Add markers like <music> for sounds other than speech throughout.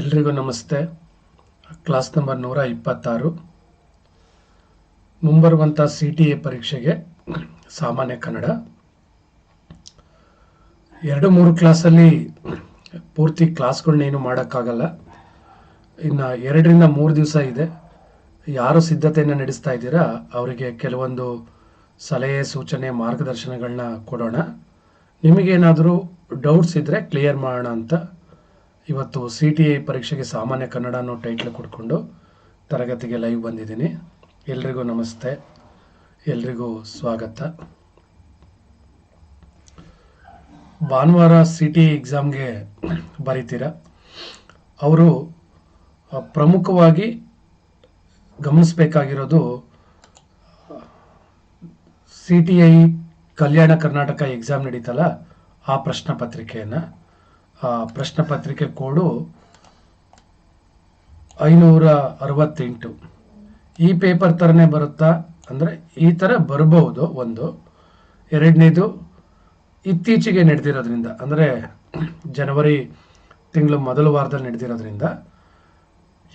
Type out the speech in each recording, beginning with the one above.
ಎಲ್ರಿಗೂ ನಮಸ್ತೆ. Class number ನೂರ ಇಪ್ಪತ್ತಾರು. ಮುಂಬರುವಂಥ ಸಿ ಟಿ ಎ ಪರೀಕ್ಷೆಗೆ ಸಾಮಾನ್ಯ ಕನ್ನಡ. ಎರಡು ಮೂರು ಕ್ಲಾಸಲ್ಲಿ ಪೂರ್ತಿ ಕ್ಲಾಸ್ಗಳನ್ನೇನು ಮಾಡೋಕ್ಕಾಗಲ್ಲ. ಇನ್ನು ಎರಡರಿಂದ ಮೂರು ದಿವಸ ಇದೆ. ಯಾರು ಸಿದ್ಧತೆಯನ್ನು ನಡೆಸ್ತಾ ಇದ್ದೀರಾ, ಅವರಿಗೆ ಕೆಲವೊಂದು ಸಲಹೆ, ಸೂಚನೆ ಮಾರ್ಗದರ್ಶನಗಳನ್ನ ಕೊಡೋಣ. ನಿಮಗೇನಾದರೂ ಡೌಟ್ಸ್ ಇದ್ದರೆ ಕ್ಲಿಯರ್ ಮಾಡೋಣ ಅಂತ ಇವತ್ತು ಸಿ ಟಿ ಐ ಪರೀಕ್ಷೆಗೆ ಸಾಮಾನ್ಯ ಕನ್ನಡ ಅನ್ನೋ ಟೈಟ್ಲ್ ಕೊಟ್ಕೊಂಡು ತರಗತಿಗೆ ಲೈವ್ ಬಂದಿದ್ದೀನಿ. ಎಲ್ರಿಗೂ ನಮಸ್ತೆ. ಎಲ್ರಿಗೂ ಸ್ವಾಗತ. ಭಾನುವಾರ ಸಿ ಟಿ ಎಕ್ಸಾಮ್ಗೆ ಬರೀತೀರ? ಅವರು ಪ್ರಮುಖವಾಗಿ ಗಮನಿಸಬೇಕಾಗಿರೋದು C T I Kalyana Karnataka exam ನಡೀತಲ್ಲ, ಆ ಪ್ರಶ್ನೆ ಪತ್ರಿಕೆಯನ್ನು. ಪ್ರಶ್ನೆ ಪತ್ರಿಕೆ ಕೋಡು ಐನೂರ ಅರವತ್ತೆಂಟು. ಈ ಪೇಪರ್ ಥರನೇ ಬರುತ್ತಾ? ಅಂದರೆ ಈ ಥರ ಬರಬಹುದು ಒಂದು. ಎರಡನೇದು, ಇತ್ತೀಚೆಗೆ ನಡೆದಿರೋದ್ರಿಂದ, ಅಂದರೆ ಜನವರಿ ತಿಂಗಳು ಮೊದಲ ವಾರದಲ್ಲಿ ನಡೆದಿರೋದ್ರಿಂದ,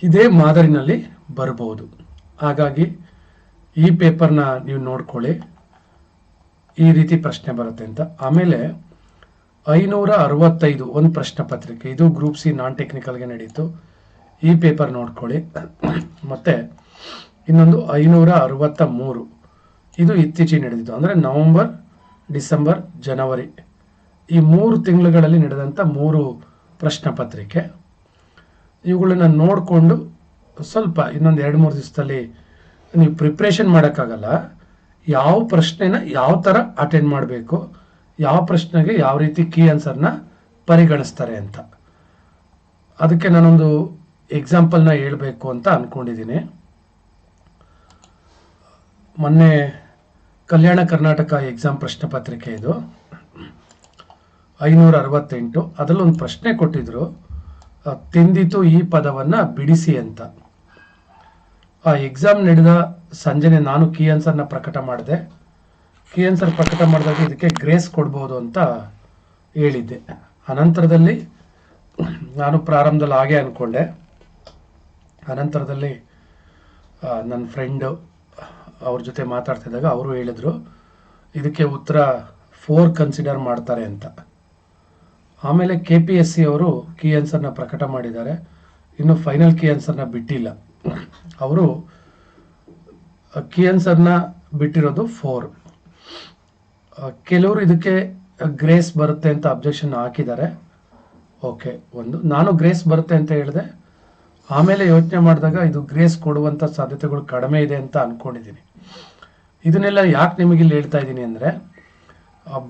ಇದೇ ಮಾದರಿನಲ್ಲಿ ಬರಬಹುದು. ಹಾಗಾಗಿ ಈ ಪೇಪರ್ನ ನೀವು ನೋಡ್ಕೊಳ್ಳಿ. ಈ ರೀತಿ ಪ್ರಶ್ನೆ ಬರುತ್ತೆ ಅಂತ. ಆಮೇಲೆ ಐನೂರ ಅರವತ್ತೈದು ಒಂದು ಪ್ರಶ್ನೆ ಪತ್ರಿಕೆ. ಇದು ಗ್ರೂಪ್ ಸಿ ನಾನ್ ಟೆಕ್ನಿಕಲ್ಗೆ ನಡೀತು. ಈ ಪೇಪರ್ ನೋಡ್ಕೊಳ್ಳಿ. ಮತ್ತೆ ಇನ್ನೊಂದು ಐನೂರ ಅರವತ್ತ ಮೂರು ಇದು ಇತ್ತೀಚೆಗೆ ನಡೆದಿತ್ತು ಅಂದರೆ ನವಂಬರ್, ಡಿಸೆಂಬರ್, ಜನವರಿ. ಈ ಮೂರು ತಿಂಗಳುಗಳಲ್ಲಿ ನಡೆದಂಥ ಮೂರು ಪ್ರಶ್ನೆ ಪತ್ರಿಕೆ. ಇವುಗಳನ್ನ ನೋಡಿಕೊಂಡು ಸ್ವಲ್ಪ ಇನ್ನೊಂದು ಎರಡು ಮೂರು ದಿವಸದಲ್ಲಿ ನೀವು ಪ್ರಿಪ್ರೇಷನ್ ಮಾಡೋಕ್ಕಾಗಲ್ಲ. ಯಾವ ಪ್ರಶ್ನೆನ ಯಾವ ಥರ ಅಟೆಂಡ್ ಮಾಡಬೇಕು? ಯಾವ ಪ್ರಶ್ನೆಗೆ ಯಾವ ರೀತಿ ಕೀ ಆನ್ಸರ್ನ ಪರಿಗಣಿಸ್ತಾರೆ ಅಂತ. ಅದಕ್ಕೆ ನಾನೊಂದು ಎಕ್ಸಾಂಪಲ್ನ ಹೇಳಬೇಕು ಅಂತ ಅಂದ್ಕೊಂಡಿದ್ದೀನಿ ಮೊನ್ನೆ ಕಲ್ಯಾಣ ಕರ್ನಾಟಕ ಎಕ್ಸಾಮ್ ಪ್ರಶ್ನೆ ಪತ್ರಿಕೆ ಇದು. ಐನೂರ ಅರವತ್ತೆಂಟು. ಅದರಲ್ಲಿ ಒಂದು ಪ್ರಶ್ನೆ ಕೊಟ್ಟಿದ್ರು ತಿಂದಿತು ಈ ಪದವನ್ನ ಬಿಡಿಸಿ ಅಂತ. ಆ ಎಕ್ಸಾಮ್ ನಡೆದ ಸಂಜೆನೆ ನಾನು ಕೀ ಆನ್ಸರ್ನ ಪ್ರಕಟ ಮಾಡಿದೆ. ಕೀ ಆನ್ಸರ್ ಪ್ರಕಟ ಮಾಡಿದಾಗ ಇದಕ್ಕೆ ಗ್ರೇಸ್ ಕೊಡ್ಬೋದು ಅಂತ ಹೇಳಿದ್ದೆ. ಅನಂತರದಲ್ಲಿ ನಾನು ಪ್ರಾರಂಭದಲ್ಲಿ ಹಾಗೆ ಅಂದ್ಕೊಂಡೆ ಅನಂತರದಲ್ಲಿ ನನ್ನ ಫ್ರೆಂಡು ಅವ್ರ ಜೊತೆ ಮಾತಾಡ್ತಿದ್ದಾಗ ಅವರು ಹೇಳಿದರು, ಇದಕ್ಕೆ ಉತ್ತರ ಫೋರ್ ಕನ್ಸಿಡರ್ ಮಾಡ್ತಾರೆ ಅಂತ. ಆಮೇಲೆ ಕೆ ಪಿ ಎಸ್ ಸಿ ಅವರು ಕೀ ಆನ್ಸರ್ನ ಪ್ರಕಟ ಮಾಡಿದ್ದಾರೆ. ಇನ್ನು ಫೈನಲ್ ಕೀ ಆನ್ಸರ್ನ ಬಿಟ್ಟಿಲ್ಲ. ಅವರು ಕೀ ಆನ್ಸರ್ನ ಬಿಟ್ಟಿರೋದು ಫೋರ್. ಕೆಲವರು ಇದಕ್ಕೆ ಗ್ರೇಸ್ ಬರುತ್ತೆ ಅಂತ ಅಬ್ಜೆಕ್ಷನ್ ಹಾಕಿದ್ದಾರೆ. ಓಕೆ ಒಂದು, ನಾನು ಗ್ರೇಸ್ ಬರುತ್ತೆ ಅಂತ ಹೇಳಿದೆ. ಆಮೇಲೆ ಯೋಚನೆ ಮಾಡಿದಾಗ ಇದು ಗ್ರೇಸ್ ಕೊಡುವಂಥ ಸಾಧ್ಯತೆಗಳು ಕಡಿಮೆ ಇದೆ ಅಂತ ಅಂದ್ಕೊಂಡಿದ್ದೀನಿ ಇದನ್ನೆಲ್ಲ ಯಾಕೆ ನಿಮಗೆ ಇಲ್ಲಿ ಹೇಳ್ತಾ ಇದ್ದೀನಿ ಅಂದರೆ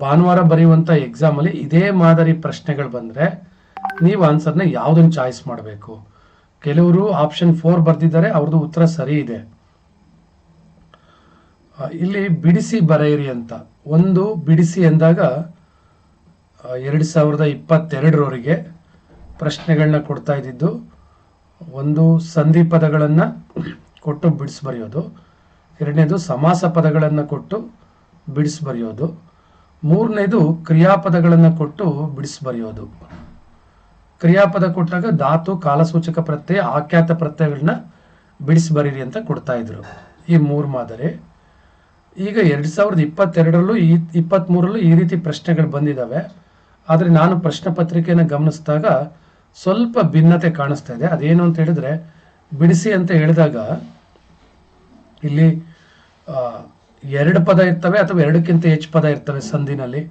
ಭಾನುವಾರ ಬರೆಯುವಂಥ ಎಕ್ಸಾಮಲ್ಲಿ ಇದೇ ಮಾದರಿ ಪ್ರಶ್ನೆಗಳು ಬಂದರೆ ನೀವು ಆನ್ಸರ್ನ ಯಾವುದನ್ನು ಚಾಯ್ಸ್ ಮಾಡಬೇಕು? ಕೆಲವರು ಆಪ್ಷನ್ ಫೋರ್ ಬರೆದಿದ್ದಾರೆ ಅವ್ರದ್ದು ಉತ್ತರ ಸರಿ ಇದೆ. ಇಲ್ಲಿ ಬಿಡಿಸಿ ಬರೆಯಿರಿ ಅಂತ. ಒಂದು ಬಿಡಿಸಿ ಎಂದಾಗ ಎರಡು ಸಾವಿರದ ಇಪ್ಪತ್ತೆರಡರವರೆಗೆ ಪ್ರಶ್ನೆಗಳನ್ನ ಕೊಡ್ತಾ ಇದ್ದಿದ್ದು, ಒಂದು ಸಂಧಿ ಪದಗಳನ್ನು ಕೊಟ್ಟು ಬಿಡಿಸಿ ಬರೆಯೋದು, ಎರಡನೇದು ಸಮಾಸ ಪದಗಳನ್ನು ಕೊಟ್ಟು ಬಿಡಿಸಿ ಬರೆಯೋದು, ಮೂರನೇದು ಕ್ರಿಯಾಪದಗಳನ್ನು ಕೊಟ್ಟು ಬಿಡಿಸಿ ಬರೆಯೋದು. ಕ್ರಿಯಾಪದ ಕೊಟ್ಟಾಗ ಧಾತು, ಕಾಲಸೂಚಕ ಪ್ರತ್ಯಯ, ಆಖ್ಯಾತ ಪ್ರತ್ಯಯಗಳನ್ನ ಬಿಡಿಸಿ ಬರೀರಿ ಅಂತ ಕೊಡ್ತಾ ಇದ್ರು. ಈ ಮೂರು ಮಾದರಿ. ಈಗ ಎರಡು ಸಾವಿರದ ಇಪ್ಪತ್ತೆರಡರಲ್ಲೂ ಈ ಇಪ್ಪತ್ತ್ಮೂರರಲ್ಲೂ ಈ ರೀತಿ ಪ್ರಶ್ನೆಗಳು ಬಂದಿದ್ದಾವೆ ಆದರೆ ನಾನು ಪ್ರಶ್ನೆ ಪತ್ರಿಕೆಯನ್ನು ಗಮನಿಸಿದಾಗ ಸ್ವಲ್ಪ ಭಿನ್ನತೆ ಕಾಣಿಸ್ತಾ ಇದೆ. ಅದೇನು ಅಂತ ಹೇಳಿದ್ರೆ, ಬಿಡಿಸಿ ಅಂತ ಹೇಳಿದಾಗ ಇಲ್ಲಿ ಎರಡು ಪದ ಇರ್ತವೆ ಅಥವಾ ಎರಡಕ್ಕಿಂತ ಹೆಚ್ಚು ಪದ ಇರ್ತವೆ ಸಂಧಿನಲ್ಲಿ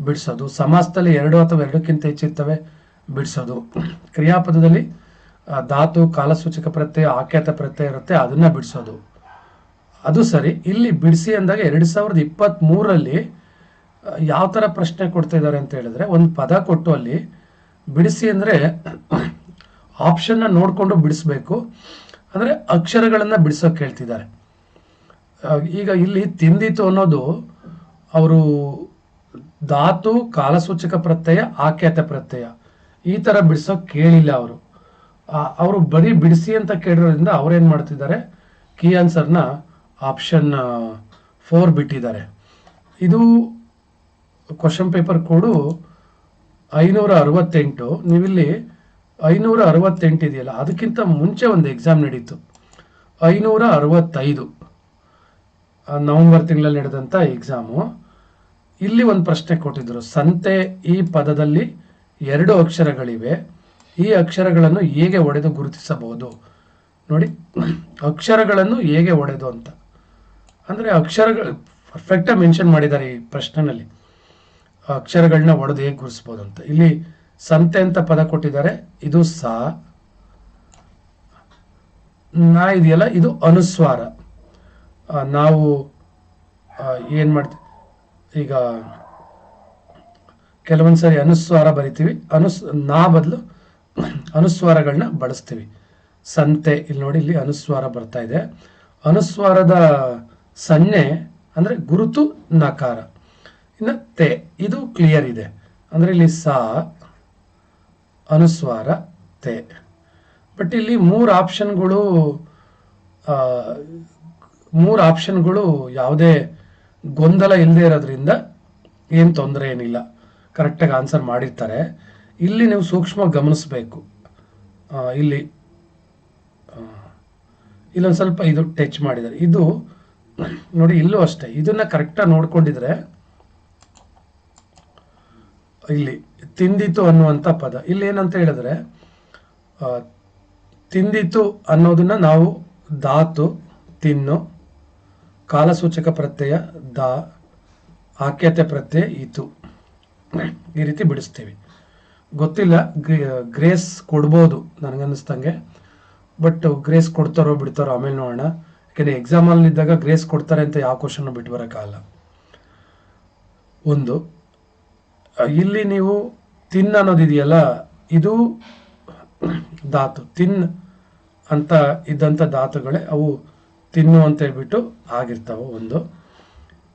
ಬಿಡಿಸೋದು. ಸಮಾಸದಲ್ಲಿ ಎರಡು ಅಥವಾ ಎರಡಕ್ಕಿಂತ ಹೆಚ್ಚು ಇರ್ತವೆ ಬಿಡಿಸೋದು. ಕ್ರಿಯಾಪದದಲ್ಲಿ ಧಾತು, ಕಾಲಸೂಚಕ ಪ್ರತ್ಯಯ, ಆಖ್ಯಾತ ಪ್ರತ್ಯಯ ಇರುತ್ತೆ, ಅದನ್ನ ಬಿಡಿಸೋದು. ಅದು ಸರಿ. ಇಲ್ಲಿ ಬಿಡಿಸಿ ಅಂದಾಗ ಎರಡು ಸಾವಿರದ ಇಪ್ಪತ್ತ್ ಮೂರಲ್ಲಿ ಯಾವ ಥರ ಪ್ರಶ್ನೆ ಕೊಡ್ತಾ ಇದ್ದಾರೆ ಅಂತ ಹೇಳಿದ್ರೆ, ಒಂದು ಪದ ಕೊಟ್ಟು ಅಲ್ಲಿ ಬಿಡಿಸಿ ಅಂದರೆ ಆಪ್ಷನ್ನ <coughs> ನೋಡಿಕೊಂಡು ಬಿಡಿಸ್ಬೇಕು. ಅಂದರೆ ಅಕ್ಷರಗಳನ್ನು ಬಿಡಿಸೋಕೆ ಹೇಳ್ತಿದ್ದಾರೆ ಈಗ ಇಲ್ಲಿ ತಿಂದಿತು ಅನ್ನೋದು ಅವರು ಧಾತು, ಕಾಲಸೂಚಕ ಪ್ರತ್ಯಯ, ಆಖ್ಯಾತ ಪ್ರತ್ಯಯ. ಈ ಥರ ಬಿಡಿಸೋಕೆ ಕೇಳಿಲ್ಲ ಅವರು. ಅವರು ಬರೀ ಬಿಡಿಸಿ ಅಂತ ಕೇಳಿರೋದ್ರಿಂದ ಅವ್ರೇನು ಮಾಡ್ತಿದ್ದಾರೆ? ಕೀ ಆನ್ಸರ್ನ ಆಪ್ಷನ್ ಫೋರ್ ಬಿಟ್ಟಿದ್ದಾರೆ. ಇದು ಕ್ವಶನ್ ಪೇಪರ್ ಕೋಡು. ಐನೂರ ಅರವತ್ತೆಂಟು ನೀವಿಲ್ಲಿ ಐನೂರ ಅರವತ್ತೆಂಟು ಇದೆಯಲ್ಲ, ಅದಕ್ಕಿಂತ ಮುಂಚೆ ಒಂದು ಎಕ್ಸಾಮ್ ನಡೀತು. ಐನೂರ ಅರವತ್ತೈದು ನವೆಂಬರ್ ತಿಂಗಳಲ್ಲಿ ನಡೆದಂಥ ಎಕ್ಸಾಮು ಇಲ್ಲಿ ಒಂದು ಪ್ರಶ್ನೆ ಕೊಟ್ಟಿದ್ದರು ಸಂತೆ ಈ ಪದದಲ್ಲಿ ಎರಡು ಅಕ್ಷರಗಳಿವೆ. ಈ ಅಕ್ಷರಗಳನ್ನು ಹೇಗೆ ಒಡೆದು ಗುರುತಿಸಬಹುದು? ನೋಡಿ, ಅಕ್ಷರಗಳನ್ನು ಹೇಗೆ ಒಡೆದು ಅಂತ. ಅಂದರೆ ಅಕ್ಷರಗಳು ಪರ್ಫೆಕ್ಟಾಗಿ ಮೆನ್ಷನ್ ಮಾಡಿದ್ದಾರೆ ಈ ಪ್ರಶ್ನೆನಲ್ಲಿ. ಅಕ್ಷರಗಳನ್ನ ಒಡೆದು ಹೇಗೆ ಗುರಿಸ್ಬೋದು ಅಂತ ಇಲ್ಲಿ ಸಂತೆ ಅಂತ ಪದ ಕೊಟ್ಟಿದ್ದಾರೆ. ಇದು ಸಾ. ನಾ ಇದೆಯಲ್ಲ, ಇದು ಅನುಸ್ವಾರ. ನಾವು ಏನು ಮಾಡ್ತೀವಿ ಈಗ ಕೆಲವೊಂದು ಸಾರಿ ಅನುಸ್ವಾರ ಬರಿತೀವಿ. ಅನುಸ್, ನಾ ಬದಲು ಅನುಸ್ವಾರಗಳನ್ನ ಬಳಸ್ತೀವಿ. ಸಂತೆ, ಇಲ್ಲಿ ನೋಡಿ, ಇಲ್ಲಿ ಅನುಸ್ವಾರ ಬರ್ತಾ ಇದೆ. ಅನುಸ್ವಾರದ ಸನ್ನೆ ಅಂದರೆ ಗುರುತು ನಕಾರ. ಇನ್ನು ತೆ, ಇದು ಕ್ಲಿಯರ್ ಇದೆ. ಅಂದರೆ ಇಲ್ಲಿ ಸಾ, ಅನುಸ್ವಾರ, ತೆ. ಬಟ್ ಇಲ್ಲಿ ಮೂರು ಆಪ್ಷನ್ಗಳು ಮೂರು ಆಪ್ಷನ್ಗಳು ಯಾವುದೇ ಗೊಂದಲ ಇಲ್ಲದೆ ಇರೋದ್ರಿಂದ ಏನು ತೊಂದರೆ ಏನಿಲ್ಲ. ಕರೆಕ್ಟಾಗಿ ಆನ್ಸರ್ ಮಾಡಿರ್ತಾರೆ. ಇಲ್ಲಿ ನೀವು ಸೂಕ್ಷ್ಮ ಗಮನಿಸಬೇಕು. ಇಲ್ಲಿ ಇಲ್ಲೊಂದು ಸ್ವಲ್ಪ ಇದು ಟಚ್ ಮಾಡಿದ್ದಾರೆ. ಇದು ನೋಡಿ, ಇಲ್ಲೂ ಅಷ್ಟೇ. ಇದನ್ನ ಕರೆಕ್ಟಾಗಿ ನೋಡ್ಕೊಂಡಿದ್ರೆ ಇಲ್ಲಿ ತಿಂದಿತು ಅನ್ನುವಂಥ ಪದ. ಇಲ್ಲಿ ಏನಂತ ಹೇಳಿದ್ರೆ ತಿಂದಿತು ಅನ್ನೋದನ್ನ ನಾವು ಧಾತು ತಿನ್ನು, ಕಾಲಸೂಚಕ ಪ್ರತ್ಯಯ, ದಾ ಆಕ್ಯತೆ ಪ್ರತ್ಯಯ ಇತು ಈ ರೀತಿ ಬಿಡಿಸ್ತೀವಿ. ಗೊತ್ತಿಲ್ಲ, ಗ್ರೇ- ಗ್ರೇಸ್ ಕೊಡ್ಬೋದು ನನಗನ್ನಿಸ್ತಂಗೆ ಬಟ್ ಗ್ರೇಸ್ ಕೊಡ್ತಾರೋ ಬಿಡ್ತಾರೋ ಆಮೇಲೆ ನೋಡೋಣ. ಯಾಕೆಂದರೆ ಎಕ್ಸಾಮಲ್ಲಿ ಇದ್ದಾಗ ಗ್ರೇಸ್ ಕೊಡ್ತಾರೆ ಅಂತ ಯಾವ ಕ್ವಶನ್ ಬಿಟ್ಟು ಬರೋಕ್ಕಾಗಲ್ಲ. ಒಂದು ಇಲ್ಲಿ ನೀವು ತಿನ್ ಅನ್ನೋದಿದೆಯಲ್ಲ ಇದು ಧಾತು ತಿನ್ ಅಂತ ಇದ್ದಂಥ ಧಾತುಗಳೇ ಅವು ತಿನ್ನು ಅಂತ ಹೇಳ್ಬಿಟ್ಟು ಆಗಿರ್ತಾವೆ. ಒಂದು,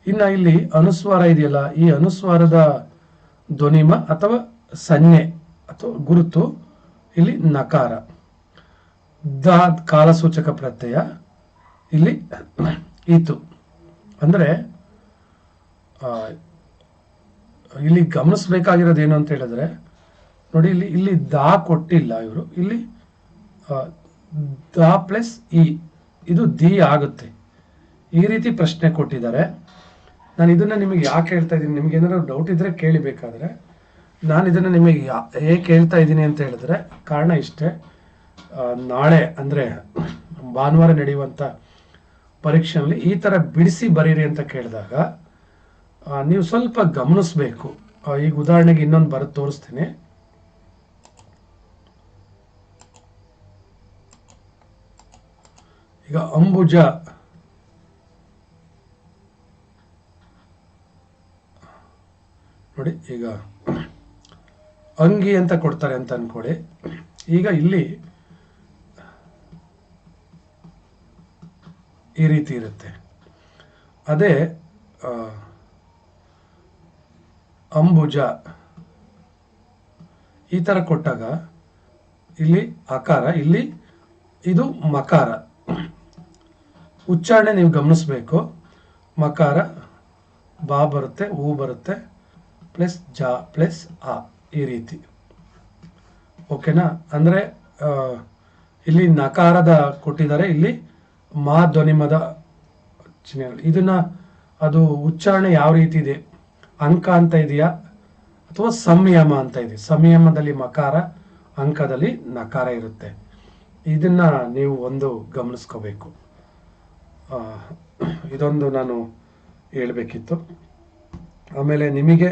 ಇನ್ನು ಇಲ್ಲಿ ಅನುಸ್ವಾರ ಇದೆಯಲ್ಲ, ಈ ಅನುಸ್ವಾರದ ಧ್ವನಿಮ ಅಥವಾ ಸನ್ನೆ ಅಥವಾ ಗುರುತು, ಇಲ್ಲಿ ನಕಾರ. ದ ಕಾಲಸೂಚಕ ಪ್ರತ್ಯಯ ಇಲ್ಲಿ ಇತ್ತು ಅಂದರೆ ಇಲ್ಲಿ ಗಮನಿಸಬೇಕಾಗಿರೋದು ಏನು ಅಂತ ಹೇಳಿದ್ರೆ, ನೋಡಿ ಇಲ್ಲಿ ಇಲ್ಲಿ ದಾ ಕೊಟ್ಟಿಲ್ಲ ಇವರು. ಇಲ್ಲಿ ದ ಪ್ಲಸ್ ಇ, ಇದು ದಿ ಆಗುತ್ತೆ. ಈ ರೀತಿ ಪ್ರಶ್ನೆ ಕೊಟ್ಟಿದ್ದಾರೆ. ನಾನು ಇದನ್ನು ನಿಮಗೆ ಯಾಕೆ ಹೇಳ್ತಾ ಇದ್ದೀನಿ, ನಿಮ್ಗೆ ಏನಾದ್ರು ಡೌಟ್ ಇದ್ರೆ ಕೇಳಿ ಬೇಕಾದ್ರೆ ನಾನು ಇದನ್ನು ನಿಮಗೆ ಯಾ- ಹೇಗೆ ಹೇಳ್ತಾ ಇದ್ದೀನಿ ಅಂತ ಹೇಳಿದ್ರೆ, ಕಾರಣ ಇಷ್ಟೇ. ನಾಳೆ, ಅಂದರೆ, ಭಾನುವಾರ ನಡೆಯುವಂತ ಪರೀಕ್ಷೆಯಲ್ಲಿ ಈ ತರ ಬಿಡಿಸಿ ಬರೀರಿ ಅಂತ ಕೇಳಿದಾಗ ನೀವು ಸ್ವಲ್ಪ ಗಮನಿಸಬೇಕು. ಈಗ ಉದಾಹರಣೆಗೆ ಇನ್ನೊಂದು ಬರ ತೋರಿಸ್ತೀನಿ. ಈಗ ಅಂಬುಜ. ನೋಡಿ, ಈಗ ಅಂಗಿ ಅಂತ ಕೊಡ್ತಾರೆ ಅಂತ ಅನ್ಕೊಳ್ಳಿ. ಈಗ ಇಲ್ಲಿ ಈ ರೀತಿ ಇರುತ್ತೆ. ಅದೇ ಅಂಬುಜ. ಈ ತರ ಕೊಟ್ಟಾಗ ಇಲ್ಲಿ ಆಕಾರ, ಇಲ್ಲಿ ಇದು ಮಕಾರ. ಉಚ್ಚಾರಣೆ ನೀವು ಗಮನಿಸಬೇಕು. ಮಕಾರ, ಬಾ ಬರುತ್ತೆ ಹೂ ಬರುತ್ತೆ, ಪ್ಲಸ್ ಜ, ಪ್ಲಸ್ ಆ, ಈ ರೀತಿ. ಓಕೆನಾ? ಅಂದರೆ ಇಲ್ಲಿ ನಕಾರದ ಕೊಟ್ಟಿದ್ದಾರೆ, ಇಲ್ಲಿ ಮಾ ಧ್ವನಿಮದ ಚಿಹ್ನೆಗಳು. ಇದನ್ನ ಅದು ಉಚ್ಚಾರಣೆ ಯಾವ ರೀತಿ ಇದೆ? ಅಂಕ ಅಂತ ಇದೆಯಾ? ಅಥವಾ ಸಂಯಮ ಅಂತ ಇದೆ? ಸಂಯಮದಲ್ಲಿ ಮಕಾರ, ಅಂಕದಲ್ಲಿ ನಕಾರ ಇರುತ್ತೆ. ಇದನ್ನ ನೀವು ಒಂದು ಗಮನಿಸ್ಕೋಬೇಕು. ಇದೊಂದು ನಾನು ಹೇಳಬೇಕಿತ್ತು. ಆಮೇಲೆ ನಿಮಗೆ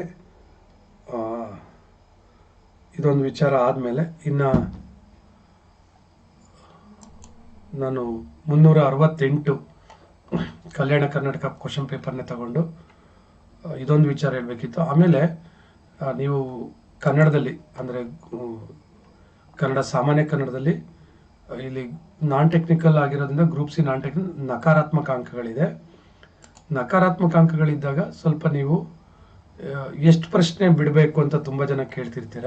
ಇದೊಂದು ವಿಚಾರ ಆದಮೇಲೆ ಇನ್ನು ನಾನು ಮುನ್ನೂರ ಅರವತ್ತೆಂಟು ಕಲ್ಯಾಣ ಕರ್ನಾಟಕ ಕ್ವಶನ್ ಪೇಪರ್ನೇ ತಗೊಂಡು ಇದೊಂದು ವಿಚಾರ ಹೇಳಬೇಕಿತ್ತು. ಆಮೇಲೆ ನೀವು ಕನ್ನಡದಲ್ಲಿ, ಅಂದರೆ ಕನ್ನಡ, ಸಾಮಾನ್ಯ ಕನ್ನಡದಲ್ಲಿ ಇಲ್ಲಿ ನಾನ್ ಟೆಕ್ನಿಕಲ್ ಆಗಿರೋದ್ರಿಂದ ಗ್ರೂಪ್ ಸಿ ನಾನ್ ಟೆಕ್ನಿಕ್ ನಕಾರಾತ್ಮಕ ಅಂಕಗಳಿದೆ. ನಕಾರಾತ್ಮಕ ಅಂಕಗಳಿದ್ದಾಗ ಸ್ವಲ್ಪ ನೀವು ಎಷ್ಟು ಪ್ರಶ್ನೆ ಬಿಡಬೇಕು ಅಂತ ತುಂಬ ಜನ ಕೇಳ್ತಿರ್ತೀರ.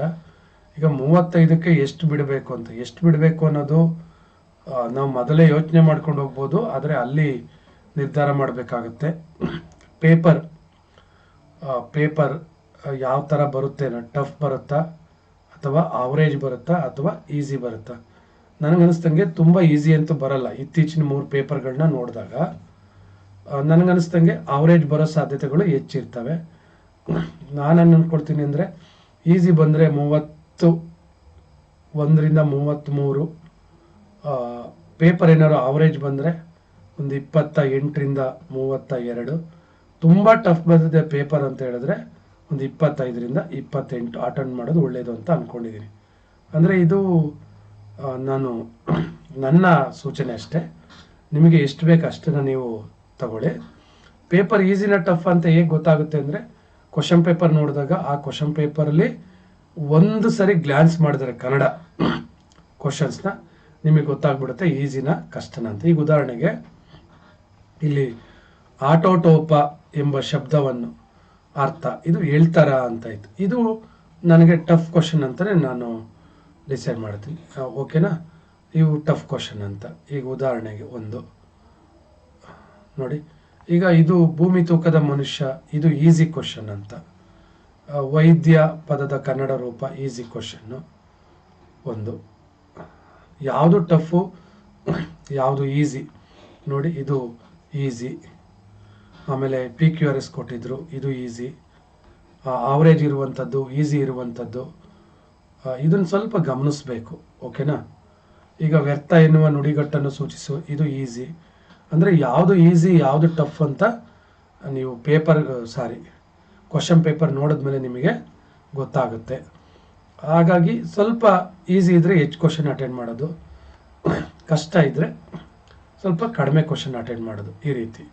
ಈಗ ಮೂವತ್ತೈದಕ್ಕೆ ಎಷ್ಟು ಬಿಡಬೇಕು ಅಂತ, ಎಷ್ಟು ಬಿಡಬೇಕು ಅನ್ನೋದು ನಾವು ಮೊದಲೇ ಯೋಚನೆ ಮಾಡ್ಕೊಂಡು ಹೋಗ್ಬೋದು, ಆದರೆ ಅಲ್ಲಿ ನಿರ್ಧಾರ ಮಾಡಬೇಕಾಗತ್ತೆ. ಪೇಪರ್ ಪೇಪರ್ ಯಾವ ಥರ ಬರುತ್ತೆ, ಟಫ್ ಬರುತ್ತಾ, ಅಥವಾ ಆವ್ರೇಜ್ ಬರುತ್ತಾ, ಅಥವಾ ಈಸಿ ಬರುತ್ತಾ? ನನಗನ್ನಿಸ್ದಂಗೆ ತುಂಬ ಈಸಿ ಅಂತೂ ಬರಲ್ಲ. ಇತ್ತೀಚಿನ ಮೂರು ಪೇಪರ್ಗಳನ್ನ ನೋಡಿದಾಗ ನನಗನ್ನಿಸ್ದಂಗೆ ಆವ್ರೇಜ್ ಬರೋ ಸಾಧ್ಯತೆಗಳು ಹೆಚ್ಚಿರ್ತವೆ. ನಾನು ಅಂದ್ಕೊಳ್ತೀನಿ ಅಂದರೆ ಈಸಿ ಬಂದರೆ ಮೂವತ್ತು, ಒಂದರಿಂದ ಮೂವತ್ತ್ಮೂರು ಪೇಪರ್ ಏನಾದ್ರು ಆವರೇಜ್ ಬಂದರೆ ಒಂದು ಇಪ್ಪತ್ತ ಎಂಟರಿಂದ ಮೂವತ್ತ ಎರಡು ತುಂಬ ಟಫ್ ಬಂದಿದೆ ಪೇಪರ್ ಅಂತ ಹೇಳಿದ್ರೆ ಒಂದು ಇಪ್ಪತ್ತೈದರಿಂದ ಇಪ್ಪತ್ತೆಂಟು. ಅಟೆಂಡ್ ಮಾಡೋದು ಒಳ್ಳೆಯದು ಅಂತ ಅಂದ್ಕೊಂಡಿದ್ದೀನಿ ಅಂದರೆ ಇದು ನಾನು <clears throat> ನನ್ನ ಸೂಚನೆ ಅಷ್ಟೇ. ನಿಮಗೆ ಎಷ್ಟು ಬೇಕು ಅಷ್ಟನ್ನು ನೀವು ತಗೊಳ್ಳಿ. ಪೇಪರ್ ಈಸಿನ ಟಫ್ ಅಂತ ಹೇಗೆ ಗೊತ್ತಾಗುತ್ತೆ ಅಂದರೆ ಕ್ವಶನ್ ಪೇಪರ್ ನೋಡಿದಾಗ ಆ ಕ್ವಶನ್ ಪೇಪರಲ್ಲಿ ಒಂದು ಸರಿ ಗ್ಲ್ಯಾನ್ಸ್ ಮಾಡಿದರೆ ಕನ್ನಡ <clears throat> ಕ್ವಶನ್ಸ್ನ ನಿಮಗೆ ಗೊತ್ತಾಗ್ಬಿಡುತ್ತೆ, ಈಸಿನ ಕಷ್ಟನ ಅಂತ ಈಗ ಉದಾಹರಣೆಗೆ, ಇಲ್ಲಿ ಆಟೋಟೋಪ ಎಂಬ ಶಬ್ದವನ್ನು ಅರ್ಥ, ಇದು ಹೇಳ್ತಾರ ಅಂತ ಇತ್ತು ಇದು ನನಗೆ ಟಫ್ ಕ್ವಶನ್ ಅಂತಲೇ ನಾನು ಡಿಸೈಡ್ ಮಾಡ್ತೀನಿ. ಓಕೆನಾ? ಇವು ಟಫ್ ಕ್ವಶನ್ ಅಂತ. ಈಗ ಉದಾಹರಣೆಗೆ ಒಂದು. ನೋಡಿ, ಈಗ ಇದು ಭೂಮಿ ತೂಕದ ಮನುಷ್ಯ, ಇದು ಈಸಿ ಕ್ವಶನ್ ಅಂತ. ವೈದ್ಯ ಪದದ ಕನ್ನಡ ರೂಪ ಈಸಿ ಕ್ವಶನ್ನು. ಒಂದು. ಯಾವುದು ಟಫು, ಯಾವುದು ಈಸಿ. ನೋಡಿ, ಇದು ಈಸಿ. ಆಮೇಲೆ ಪಿ ಕ್ಯೂ ಆರ್ ಎಸ್ ಕೊಟ್ಟಿದ್ದರು ಇದು ಈಸಿ. ಆವರೇಜ್ ಇರುವಂಥದ್ದು ಈಸಿ ಇರುವಂಥದ್ದು ಇದನ್ನು ಸ್ವಲ್ಪ ಗಮನಿಸಬೇಕು ಓಕೆನಾ ಈಗ ವ್ಯರ್ಥ ಎನ್ನುವ ನುಡಿಗಟ್ಟನ್ನು ಸೂಚಿಸು, ಇದು ಈಸಿ. ಅಂದರೆ ಯಾವುದು ಈಸಿ, ಯಾವುದು ಟಫ್ ಅಂತ ನೀವು ಪೇಪರ್ ಸಾರಿ ಕ್ವಶನ್ ಪೇಪರ್ ನೋಡಿದ್ಮೇಲೆ ನಿಮಗೆ ಗೊತ್ತಾಗುತ್ತೆ. ಹಾಗಾಗಿ ಸ್ವಲ್ಪ ಈಸಿ ಇದ್ದರೆ ಹೆಚ್ಚು ಕ್ವಶನ್ ಅಟೆಂಡ್ ಮಾಡೋದು. ಕಷ್ಟ ಇದ್ದರೆ ಸ್ವಲ್ಪ ಕಡಿಮೆ ಕ್ವಶನ್ ಅಟೆಂಡ್ ಮಾಡೋದು ಈ ರೀತಿ.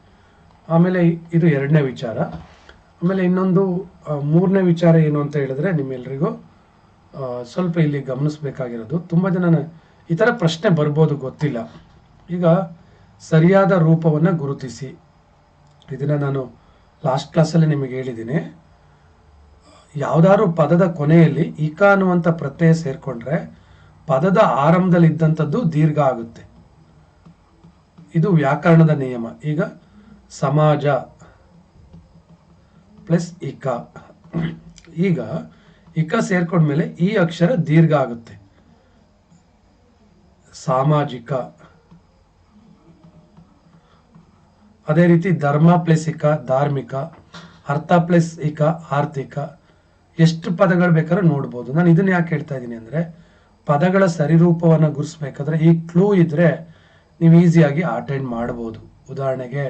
ಆಮೇಲೆ ಇದು ಎರಡನೇ ವಿಚಾರ. ಆಮೇಲೆ ಇನ್ನೊಂದು ಮೂರನೇ ವಿಚಾರ ಏನು ಅಂತ ಹೇಳಿದ್ರೆ ನಿಮ್ಮೆಲ್ಲರಿಗೂ ಸ್ವಲ್ಪ ಇಲ್ಲಿ ಗಮನಿಸಬೇಕಾಗಿರೋದು. ತುಂಬ ಜನ ಈ ಥರ ಪ್ರಶ್ನೆ ಬರ್ಬೋದು ಗೊತ್ತಿಲ್ಲ. ಈಗ ಸರಿಯಾದ ರೂಪವನ್ನು ಗುರುತಿಸಿ. ಇದನ್ನು ನಾನು ಲಾಸ್ಟ್ ಕ್ಲಾಸಲ್ಲಿ ನಿಮಗೆ ಹೇಳಿದ್ದೀನಿ. ಯಾವ್ದಾದ್ರು ಪದದ ಕೊನೆಯಲ್ಲಿ ಇಕ ಅನ್ನುವಂಥ ಪ್ರತ್ಯಯ ಸೇರಿಕೊಂಡ್ರೆ ಪದದ ಆರಂಭದಲ್ಲಿ ಇದ್ದಂಥದ್ದು ದೀರ್ಘ ಆಗುತ್ತೆ. ಇದು ವ್ಯಾಕರಣದ ನಿಯಮ. ಈಗ ಸಮಾಜ ಪ್ಲಸ್ ಇಕ. ಈಗ ಇಕ ಸೇರ್ಕೊಂಡ್ಮೇಲೆ ಈ ಅಕ್ಷರ ದೀರ್ಘ ಆಗುತ್ತೆ. ಸಾಮಾಜಿಕ. ಅದೇ ರೀತಿ ಧರ್ಮ ಪ್ಲಸ್ ಇಕ, ಧಾರ್ಮಿಕ. ಅರ್ಥ ಪ್ಲಸ್ ಇಕ, ಆರ್ಥಿಕ. ಎಷ್ಟು ಪದಗಳು ಬೇಕಾದ್ರೂ ನೋಡ್ಬೋದು. ನಾನು ಇದನ್ನ ಯಾಕೆ ಹೇಳ್ತಾ ಇದ್ದೀನಿ ಅಂದರೆ, ಪದಗಳ ಸರಿರೂಪವನ್ನು ಗುರುಸ್ಬೇಕಾದ್ರೆ ಈ ಕ್ಲೂ ಇದ್ರೆ ನೀವು ಈಸಿಯಾಗಿ ಅಟೆಂಡ್ ಮಾಡ್ಬೋದು. ಉದಾಹರಣೆಗೆ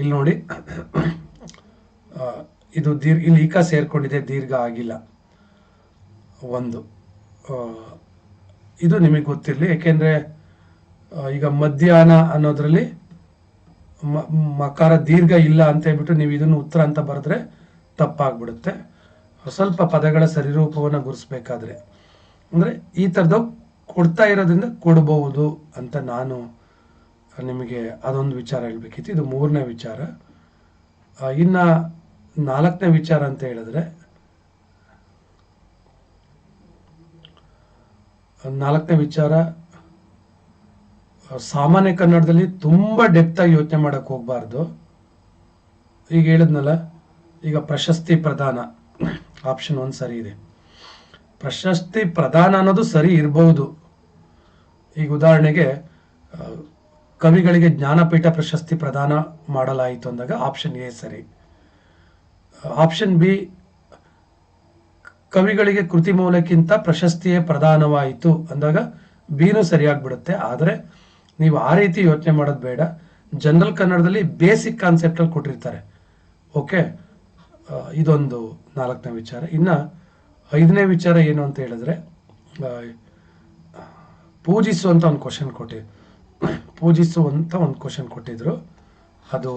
ಇಲ್ಲಿ ನೋಡಿ ಇದು ದೀರ್ಘ ಇಲ್ಲಿ ಈಕ ಸೇರ್ಕೊಂಡಿದೆ, ದೀರ್ಘ ಆಗಿಲ್ಲ. ಒಂದು ಇದು ನಿಮಗೆ ಗೊತ್ತಿರಲಿ, ಏಕೆಂದರೆ ಈಗ ಮಧ್ಯಾಹ್ನ ಅನ್ನೋದ್ರಲ್ಲಿ ಮಕಾರ ದೀರ್ಘ ಇಲ್ಲ ಅಂತ ಹೇಳ್ಬಿಟ್ಟು ನೀವು ಇದನ್ನು ಉತ್ತರ ಅಂತ ಬರೆದ್ರೆ ತಪ್ಪಾಗ್ಬಿಡುತ್ತೆ. ಸ್ವಲ್ಪ ಪದಗಳ ಸರಿರೂಪವನ್ನು ಗುರಿಸ್ಬೇಕಾದ್ರೆ. ಅಂದರೆ ಈ ಥರದ್ದು ಕೊಡ್ತಾ ಇರೋದ್ರಿಂದ ಕೊಡಬಹುದು ಅಂತ ನಾನು ನಿಮಗೆ ಅದೊಂದು ವಿಚಾರ ಹೇಳಬೇಕಿತ್ತು. ಇದು ಮೂರನೇ ವಿಚಾರ. ಇನ್ನು ನಾಲ್ಕನೇ ವಿಚಾರ ಅಂತ ಹೇಳಿದ್ರೆ, ನಾಲ್ಕನೇ ವಿಚಾರ, ಸಾಮಾನ್ಯ ಕನ್ನಡದಲ್ಲಿ ತುಂಬ ಡೆಪ್ತ್ ಆಗಿ ಯೋಚನೆ ಮಾಡೋಕ್ಕೆ ಹೋಗಬಾರ್ದು. ಈಗ ಹೇಳಿದ್ನಲ್ಲ, ಈಗ ಪ್ರಶಸ್ತಿ ಪ್ರದಾನ. ಆಪ್ಷನ್ ಒಂದು ಸರಿ ಇದೆ. ಪ್ರಶಸ್ತಿ ಪ್ರದಾನ ಅನ್ನೋದು ಸರಿ ಇರಬಹುದು ಈಗ ಉದಾಹರಣೆಗೆ ಕವಿಗಳಿಗೆ ಜ್ಞಾನಪೀಠ ಪ್ರಶಸ್ತಿ ಪ್ರದಾನ ಮಾಡಲಾಯಿತು ಅಂದಾಗ ಆಪ್ಷನ್ ಎ ಸರಿ. ಆಪ್ಷನ್ ಬಿ, ಕವಿಗಳಿಗೆ ಕೃತಿ ಮೌಲ್ಯಕ್ಕಿಂತ ಪ್ರಶಸ್ತಿಯೇ ಪ್ರದಾನವಾಯಿತು ಅಂದಾಗ ಬಿನೂ ಸರಿಯಾಗ್ಬಿಡುತ್ತೆ. ಆದರೆ, ನೀವು ಆ ರೀತಿ ಯೋಚನೆ ಮಾಡೋದು ಬೇಡ. ಜನರಲ್ ಕನ್ನಡದಲ್ಲಿ ಬೇಸಿಕ್ ಕಾನ್ಸೆಪ್ಟಲ್ಲಿ ಕೊಟ್ಟಿರ್ತಾರೆ. ಓಕೆ ಇದೊಂದು ನಾಲ್ಕನೇ ವಿಚಾರ. ಇನ್ನ ಐದನೇ ವಿಚಾರ ಏನು ಅಂತ ಹೇಳಿದ್ರೆ ಪೂಜಿಸುವಂತ ಒಂದು ಕ್ವಶನ್ ಕೊಟ್ಟಿ ಪೂಜಿಸು ಅಂತ ಒಂದು ಕ್ವಶನ್ ಕೊಟ್ಟಿದ್ರು. ಅದು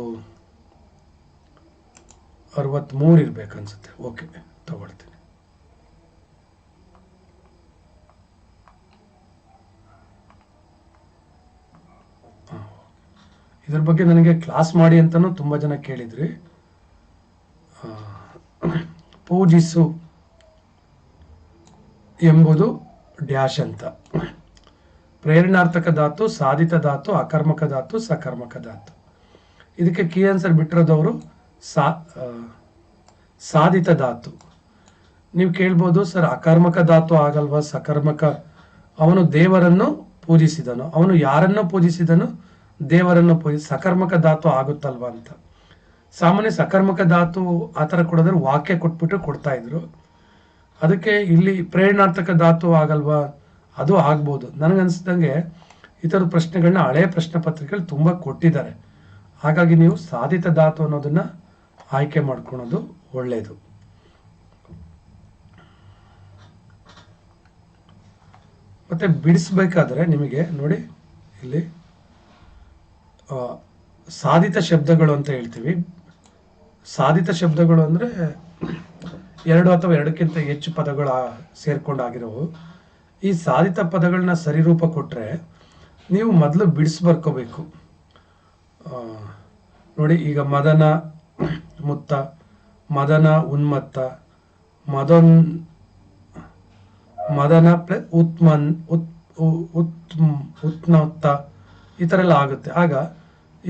ಅರವತ್ತ್ಮೂರು ಇರ್ಬೇಕನ್ಸುತ್ತೆ. ಓಕೆ ತಗೊಳ್ತೀನಿ. ಇದ್ರ ಬಗ್ಗೆ ನನಗೆ ಕ್ಲಾಸ್ ಮಾಡಿ ಅಂತಲೂ ತುಂಬಾ ಜನ ಕೇಳಿದ್ರಿ. ಪೂಜಿಸು ಎಂಬುದು ಡ್ಯಾಶ್ ಅಂತ. ಪ್ರೇರಣಾರ್ಥಕ ಧಾತು, ಸಾಧಿತ ಧಾತು, ಅಕರ್ಮಕ ಧಾತು, ಸಕರ್ಮಕ ಧಾತು. ಇದಕ್ಕೆ ಕೀ ಆನ್ಸರ್ ಬಿಟ್ಟಿರೋದವರು ಸಾ ಸಾಧಿತ ಧಾತು. ನೀವು ಕೇಳ್ಬೋದು, ಸರ್, ಅಕರ್ಮಕ ಧಾತು ಆಗಲ್ವಾ? ಸಕರ್ಮಕ. ಅವನು ದೇವರನ್ನು ಪೂಜಿಸಿದನು. ಅವನು ಯಾರನ್ನು ಪೂಜಿಸಿದನು? ದೇವರನ್ನು ಪೂಜಿ, ಸಕರ್ಮಕ ಧಾತು ಆಗುತ್ತಲ್ವಾ ಅಂತ. ಸಾಮಾನ್ಯ ಸಕರ್ಮಕ ಧಾತು ಆ ಥರ ಕೊಡೋದ್ರೆ ವಾಕ್ಯ ಕೊಟ್ಬಿಟ್ಟು ಕೊಡ್ತಾ ಇದ್ರು. ಅದಕ್ಕೆ ಇಲ್ಲಿ ಪ್ರೇರಣಾರ್ಥಕ ಧಾತು ಆಗಲ್ವಾ? ಅದು ಆಗ್ಬೋದು. ನನಗನ್ಸ್ದಂಗೆ ಈ ಥರದ ಪ್ರಶ್ನೆಗಳನ್ನ ಹಳೆ ಪ್ರಶ್ನೆ ಪತ್ರಿಕೆಗಳು ತುಂಬ ಕೊಟ್ಟಿದ್ದಾರೆ. ಹಾಗಾಗಿ ನೀವು ಸಾಧಿತ ಧಾತು ಅನ್ನೋದನ್ನ ಆಯ್ಕೆ ಮಾಡ್ಕೊಳೋದು ಒಳ್ಳೆಯದು ಮತ್ತೆ ಬಿಡಿಸ್ಬೇಕಾದ್ರೆ ನಿಮಗೆ ನೋಡಿ ಇಲ್ಲಿ ಸಾಧಿತ ಶಬ್ದಗಳು ಅಂತ ಹೇಳ್ತೀವಿ. ಸಾಧಿತ ಶಬ್ದಗಳು ಅಂದ್ರೆ ಎರಡು ಅಥವಾ ಎರಡಕ್ಕಿಂತ ಹೆಚ್ಚು ಪದಗಳ ಸೇರ್ಕೊಂಡಾಗಿರೋವು. ಈ ಸಾಧಿತ ಪದಗಳನ್ನ ಸರಿರೂಪ ಕೊಟ್ರೆ ನೀವು ಮೊದಲು ಬಿಡಿಸಿ ಬರ್ಕೋಬೇಕು ನೋಡಿ ಈಗ ಮದನ, ಮುತ್ತ, ಮದನ, ಉನ್ಮತ್ತ, ಮದನ್, ಮದನ ಪ್ಲಸ್ ಉತ್ಮನ್, ಉತ್ ಉತ್ ಉತ್ನೋತ್ತ ಈ ಥರ ಎಲ್ಲ ಆಗುತ್ತೆ. ಆಗ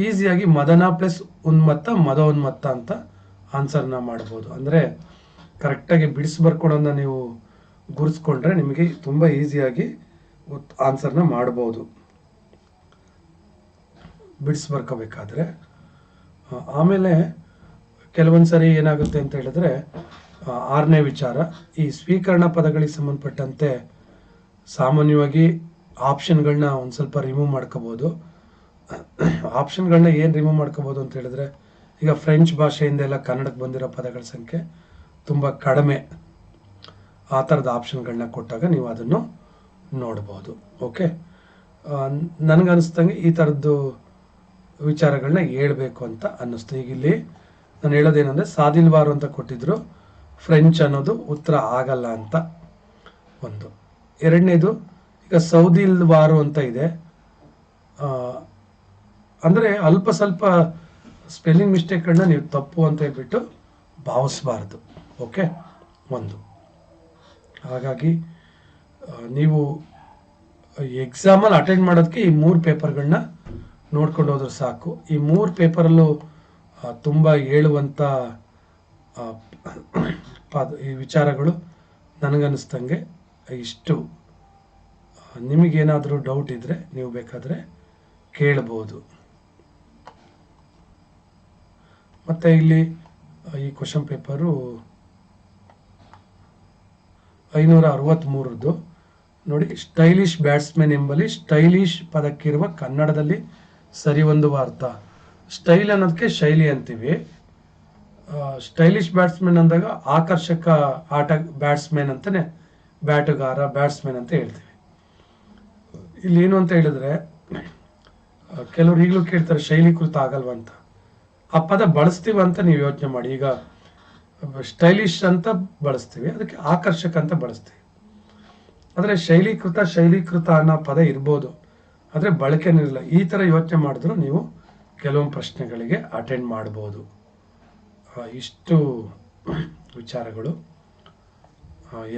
ಈಸಿಯಾಗಿ ಮದನ ಪ್ಲಸ್ ಉನ್ಮತ್ತ, ಮದ ಉನ್ಮತ್ತ ಅಂತ ಆನ್ಸರ್ನ ಮಾಡ್ಬೋದು. ಅಂದರೆ ಕರೆಕ್ಟಾಗಿ ಬಿಡಿಸಿ ಬರ್ಕೊಳೋದನ್ನ ನೀವು ಗುರುಸ್ಕೊಂಡ್ರೆ ನಿಮಗೆ ತುಂಬ ಈಸಿಯಾಗಿ ಆನ್ಸರ್ನ ಮಾಡ್ಬೋದು. ಬಿಡಿಸಿ ಬರ್ಕೋಬೇಕಾದ್ರೆ ಆಮೇಲೆ ಕೆಲವೊಂದು ಸರಿ ಏನಾಗುತ್ತೆ ಅಂತ ಹೇಳಿದ್ರೆ ಆರನೇ ವಿಚಾರ, ಈ ಸ್ವೀಕರಣ ಪದಗಳಿಗೆ ಸಂಬಂಧಪಟ್ಟಂತೆ ಸಾಮಾನ್ಯವಾಗಿ ಆಪ್ಷನ್ಗಳನ್ನ ಒಂದು ಸ್ವಲ್ಪ ರಿಮೂವ್ ಮಾಡ್ಕೋಬೋದು. ಆಪ್ಷನ್ಗಳನ್ನ ಏನು ರಿಮೂವ್ ಮಾಡ್ಕೋಬೋದು ಅಂತ ಹೇಳಿದ್ರೆ, ಈಗ ಫ್ರೆಂಚ್ ಭಾಷೆಯಿಂದ ಎಲ್ಲ ಕನ್ನಡಕ್ಕೆ ಬಂದಿರೋ ಪದಗಳ ಸಂಖ್ಯೆ ತುಂಬ ಕಡಿಮೆ. ಆ ಥರದ ಆಪ್ಷನ್ಗಳನ್ನ ಕೊಟ್ಟಾಗ ನೀವು ಅದನ್ನು ನೋಡ್ಬೋದು. ಓಕೆ ನನಗನ್ನಿಸ್ದಂಗೆ ಈ ಥರದ್ದು ವಿಚಾರಗಳನ್ನ ಹೇಳಬೇಕು ಅಂತ ಅನ್ನಿಸ್ತು. ಈಗ ಇಲ್ಲಿ ನಾನು ಹೇಳೋದೇನೆಂದರೆ, ಸಾದಿಲ್ವಾರು ಅಂತ ಕೊಟ್ಟಿದ್ರು. ಫ್ರೆಂಚ್ ಅನ್ನೋದು ಉತ್ತರ ಆಗಲ್ಲ ಅಂತ ಒಂದು. ಎರಡನೇದು, ಈಗ ಸೌದಿಲ್ವಾರು ಅಂತ ಇದೆ. ಅಂದ್ರೆ ಅಲ್ಪ ಸ್ವಲ್ಪ ಸ್ಪೆಲ್ಲಿಂಗ್ ಮಿಸ್ಟೇಕ್ಗಳನ್ನ ನೀವು ತಪ್ಪು ಅಂತ ಹೇಳ್ಬಿಟ್ಟು ಭಾವಿಸ್ಬಾರ್ದು. ಓಕೆ ಒಂದು. ಹಾಗಾಗಿ ನೀವು ಎಕ್ಸಾಮಲ್ಲಿ ಅಟೆಂಡ್ ಮಾಡೋದಕ್ಕೆ ಈ ಮೂರು ಪೇಪರ್ಗಳನ್ನ ನೋಡ್ಕೊಂಡು ಹೋದ್ರೆ ಸಾಕು. ಈ ಮೂರು ಪೇಪರಲ್ಲೂ ತುಂಬ ಹೇಳುವಂಥ ಪದ, ಈ ವಿಚಾರಗಳು ನನಗನ್ನಿಸ್ದಂಗೆ ಇಷ್ಟು. ನಿಮಗೇನಾದರೂ ಡೌಟ್ ಇದ್ದರೆ ನೀವು ಬೇಕಾದರೆ ಕೇಳ್ಬೋದು. ಮತ್ತು ಇಲ್ಲಿ ಈ ಕ್ವಶನ್ ಪೇಪರು ಐನೂರ ಅರವತ್ತ್ಮೂರದ್ದು ನೋಡಿ ಸ್ಟೈಲಿಶ್ ಬ್ಯಾಟ್ಸ್ಮನ್ ಎಂಬಲ್ಲಿ ಸ್ಟೈಲಿಶ್ ಪದಕ್ಕಿರುವ ಕನ್ನಡದಲ್ಲಿ ಸರಿ ಹೊಂದುವ ಅರ್ಥ ಸ್ಟೈಲ್ ಅನ್ನೋದಕ್ಕೆ ಶೈಲಿ ಅಂತೀವಿ. ಸ್ಟೈಲಿಶ್ ಬ್ಯಾಟ್ಸ್ಮನ್ ಅಂದಾಗ ಆಕರ್ಷಕ ಆಟ ಬ್ಯಾಟ್ಸ್ಮನ್ ಅಂತಾನೆ, ಬ್ಯಾಟುಗಾರ ಬ್ಯಾಟ್ಸ್ಮನ್ ಅಂತ ಹೇಳ್ತೀವಿ. ಇಲ್ಲಿ ಏನು ಅಂತ ಹೇಳಿದ್ರೆ ಕೆಲವ್ರು ಈಗಲೂ ಕೇಳ್ತಾರೆ, ಶೈಲಿ ಕುರಿತ ಆಗಲ್ವಾ ಅಂತ. ಆ ಪದ ಬಳಸ್ತೀವಿ ಅಂತ ನೀವು ಯೋಚನೆ ಮಾಡಿ. ಈಗ ಸ್ಟೈಲಿಶ್ ಅಂತ ಬಳಸ್ತೀವಿ, ಅದಕ್ಕೆ ಆಕರ್ಷಕ ಅಂತ ಬಳಸ್ತೀವಿ. ಆದರೆ ಶೈಲೀಕೃತ ಶೈಲೀಕೃತ ಅನ್ನೋ ಪದ ಇರ್ಬೋದು, ಆದರೆ ಬಳಕೆನಿರಲ್ಲ ಈ ಥರ ಯೋಚನೆ ಮಾಡಿದ್ರು ನೀವು ಕೆಲವೊಂದು ಪ್ರಶ್ನೆಗಳಿಗೆ ಅಟೆಂಡ್ ಮಾಡ್ಬೋದು. ಇಷ್ಟು ವಿಚಾರಗಳು.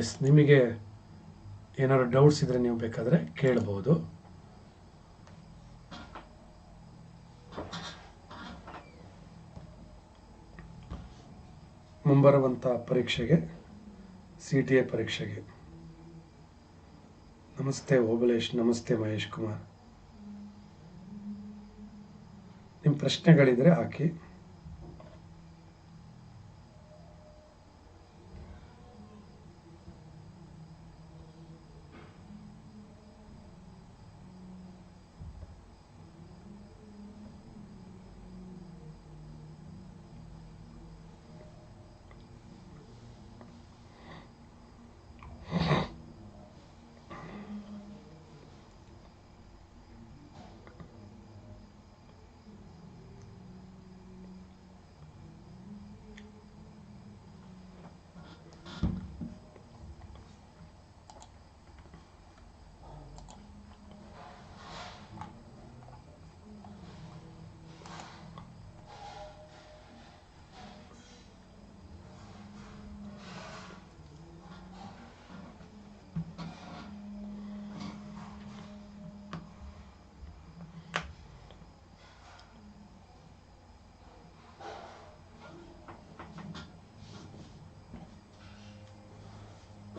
ಎಸ್ ನಿಮಗೆ ಏನಾದ್ರು ಡೌಟ್ಸ್ ಇದ್ದರೆ ನೀವು ಬೇಕಾದರೆ ಕೇಳ್ಬೋದು. ಮುಂಬರುವಂಥ ಪರೀಕ್ಷೆಗೆ ಸಿ ಟಿ ಎ ಪರೀಕ್ಷೆಗೆ. ನಮಸ್ತೆ ಓಬಲೇಶ್ ನಮಸ್ತೆ ಮಹೇಶ್ ಕುಮಾರ್. ನಿಮ್ಮ ಪ್ರಶ್ನೆಗಳಿದ್ರೆ ಹಾಕಿ.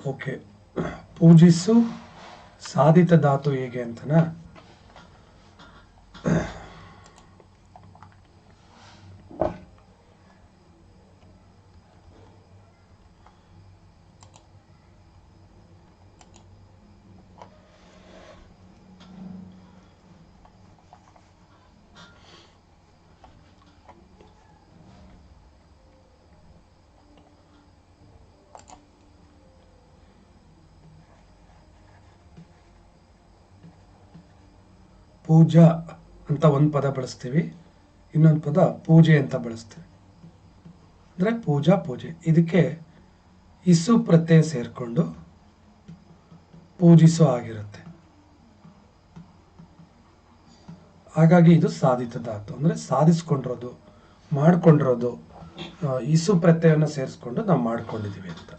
ಓಕೆ. ಪೂಜಿಸು ಸಾಧಿತ ಧಾತು ಹೇಗೆ ಅಂತನಾ? ಪೂಜಾ ಅಂತ ಒಂದು ಪದ ಬಳಸ್ತೀವಿ, ಇನ್ನೊಂದು ಪದ ಪೂಜೆ ಅಂತ ಬಳಸ್ತೀವಿ. ಅಂದರೆ ಪೂಜಾ ಪೂಜೆ. ಇದಕ್ಕೆ ಇಸು ಪ್ರತ್ಯಯ ಸೇರಿಕೊಂಡು ಪೂಜಿಸೋ ಆಗಿರುತ್ತೆ. ಹಾಗಾಗಿ ಇದು ಸಾಧಿತ ಧಾತು. ಅಂದರೆ ಸಾಧಿಸ್ಕೊಂಡಿರೋದು, ಮಾಡ್ಕೊಂಡಿರೋದು ಇಸು ಪ್ರತ್ಯಯವನ್ನು ಸೇರಿಸ್ಕೊಂಡು ನಾವು ಮಾಡ್ಕೊಂಡಿದ್ದೀವಿ ಅಂತ.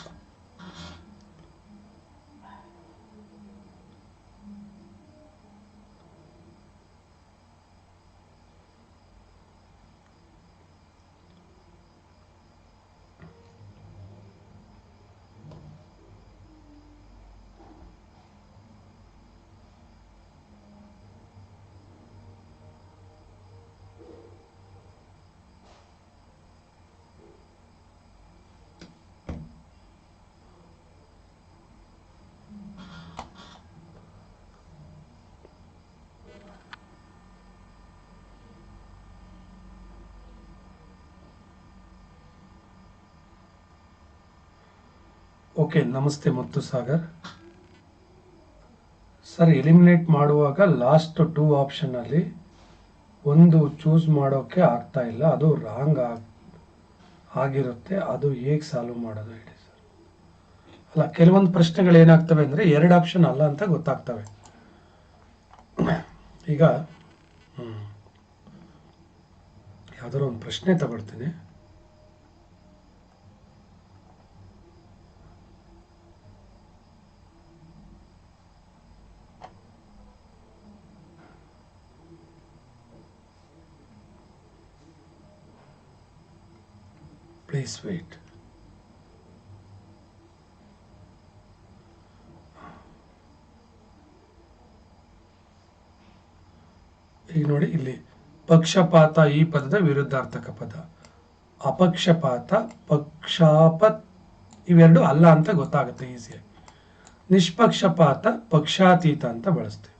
ಓಕೆ, ನಮಸ್ತೆ ಮುತ್ತು ಸಾಗರ್. ಸರ್ ಎಲಿಮಿನೇಟ್ ಮಾಡುವಾಗ ಲಾಸ್ಟ್ ಟೂ ಆಪ್ಷನಲ್ಲಿ ಒಂದು ಚೂಸ್ ಮಾಡೋಕ್ಕೆ ಆಗ್ತಾ ಇಲ್ಲ. ಅದು ರಾಂಗ್ ಆಗ್, ಆಗಿರುತ್ತೆ. ಅದು ಹೇಗೆ ಸಾಲ್ವ್ ಮಾಡೋದು ಹೇಳಿ ಸರ್. ಅಲ್ಲ, ಕೆಲವೊಂದು ಪ್ರಶ್ನೆಗಳು ಏನಾಗ್ತವೆ ಅಂದರೆ ಎರಡು ಆಪ್ಷನ್ ಅಲ್ಲ ಅಂತ ಗೊತ್ತಾಗ್ತವೆ. ಈಗ ಯಾವ್ದಾದ್ರು ಒಂದು ಪ್ರಶ್ನೆ ತಗೊಳ್ತೀನಿ. Please wait. ಈಗ ನೋಡಿ ಇಲ್ಲಿ, ಪಕ್ಷಪಾತ ಈ ಪದದ ವಿರುದ್ಧಾರ್ಥಕ ಪದ. ಅಪಕ್ಷಪಾತ, ಪಕ್ಷಾಪತ್ ಇವೆರಡು ಅಲ್ಲ ಅಂತ ಗೊತ್ತಾಗುತ್ತೆ ಈಸಿಯಾಗಿ ನಿಷ್ಪಕ್ಷಪಾತ, ಪಕ್ಷಾತೀತ ಅಂತ ಬಳಸ್ತೀವಿ.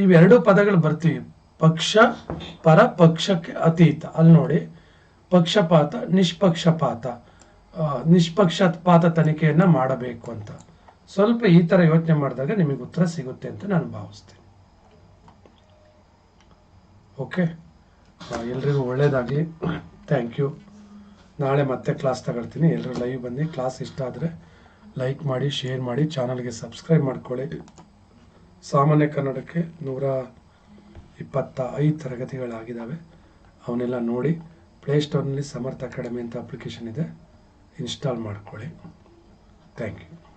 ಇವೆರಡು ಪದಗಳು ಬರ್ತೀವಿ. ಪಕ್ಷ, ಪರ, ಪಕ್ಷಕ್ಕೆ ಅತೀತ. ಅಲ್ಲಿ ನೋಡಿ ಪಕ್ಷಪಾತ, ನಿಷ್ಪಕ್ಷಪಾತ ನಿಷ್ಪಕ್ಷಪಾತ ತನಿಖೆಯನ್ನು ಮಾಡಬೇಕು ಅಂತ. ಸ್ವಲ್ಪ ಈ ತರ ಯೋಚನೆ ಮಾಡಿದಾಗ ನಿಮಗೆ ಉತ್ತರ ಸಿಗುತ್ತೆ ಅಂತ ನಾನು ಭಾವಿಸ್ತೀನಿ. ಓಕೆ ಎಲ್ರಿಗೂ ಒಳ್ಳೆಯದಾಗಲಿ ಥ್ಯಾಂಕ್ ಯು ನಾಳೆ ಮತ್ತೆ ಕ್ಲಾಸ್ ತಗೊಳ್ತೀನಿ. ಎಲ್ಲರೂ ಲೈವ್ ಬನ್ನಿ. ಕ್ಲಾಸ್ ಇಷ್ಟ ಆದರೆ ಲೈಕ್ ಮಾಡಿ ಶೇರ್ ಮಾಡಿ ಚಾನಲ್ಗೆ ಸಬ್ಸ್ಕ್ರೈಬ್ ಮಾಡ್ಕೊಳ್ಳಿ. ಸಾಮಾನ್ಯ ಕನ್ನಡಕ್ಕೆ ನೂರ ಇಪ್ಪತ್ತ ಐದು ತರಗತಿಗಳಾಗಿದ್ದಾವೆ. ಅವನ್ನೆಲ್ಲ ನೋಡಿ. ಪ್ಲೇಸ್ಟೋರ್ನಲ್ಲಿ ಸಮರ್ಥ ಅಕಾಡೆಮಿ ಅಂತ ಅಪ್ಲಿಕೇಶನ್ ಇದೆ. ಇನ್ಸ್ಟಾಲ್ ಮಾಡ್ಕೊಳ್ಳಿ. Thank you